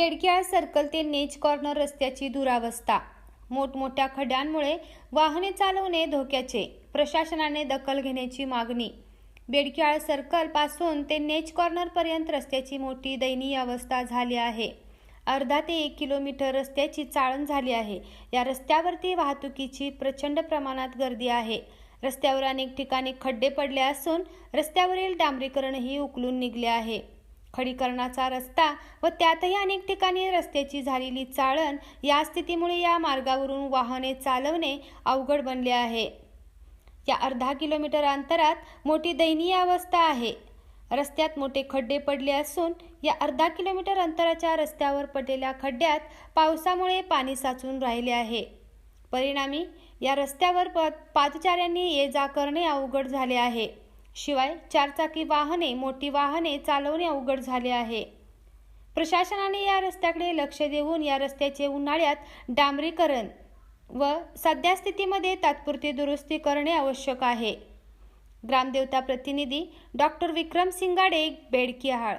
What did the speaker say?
बेडक्या circle ते नेच corner रस्त्याची दुरावस्था. मोठमोठ्या खड्ड्यांमुळे वाहने चालवणे धोक्याचे. प्रशासनाने दखल घेण्याची मागणी. बेडकियाळ सर्कलपासून ते नेच कॉर्नर पर्यंत रस्त्याची मोठी दयनीय अवस्था झाली आहे. अर्धा ते एक किलोमीटर रस्त्याची चाळण झाली आहे. या रस्त्यावरती वाहतुकीची प्रचंड प्रमाणात गर्दी आहे. रस्त्यावर अनेक ठिकाणी खड्डे पडले असून रस्त्यावरील डांबरीकरणही उकलून निघले आहे. खडीकरणाचा रस्ता व त्यातही अनेक ठिकाणी रस्त्याची झालेली चाळण या स्थितीमुळे या मार्गावरून वाहने चालवणे अवघड बनले आहे. या अर्धा किलोमीटर अंतरात मोठी दयनीय अवस्था आहे. रस्त्यात मोठे खड्डे पडले असून या अर्धा किलोमीटर अंतराच्या रस्त्यावर पडलेल्या खड्ड्यात पावसामुळे पाणी साचून राहिले आहे. परिणामी या रस्त्यावर प पादचाऱ्यांनी ये जा करणे अवघड झाले आहे. शिवाय चारचाकी वाहने मोठी वाहने चालवणे अवघड झाले आहे. प्रशासनाने या रस्त्याकडे लक्ष देऊन या रस्त्याचे उन्हाळ्यात डांबरीकरण व सध्या स्थितीमध्ये तात्पुरती दुरुस्ती करणे आवश्यक आहे. ग्रामदेवता प्रतिनिधी डॉक्टर विक्रम सिंगाडे बेडकिहाळ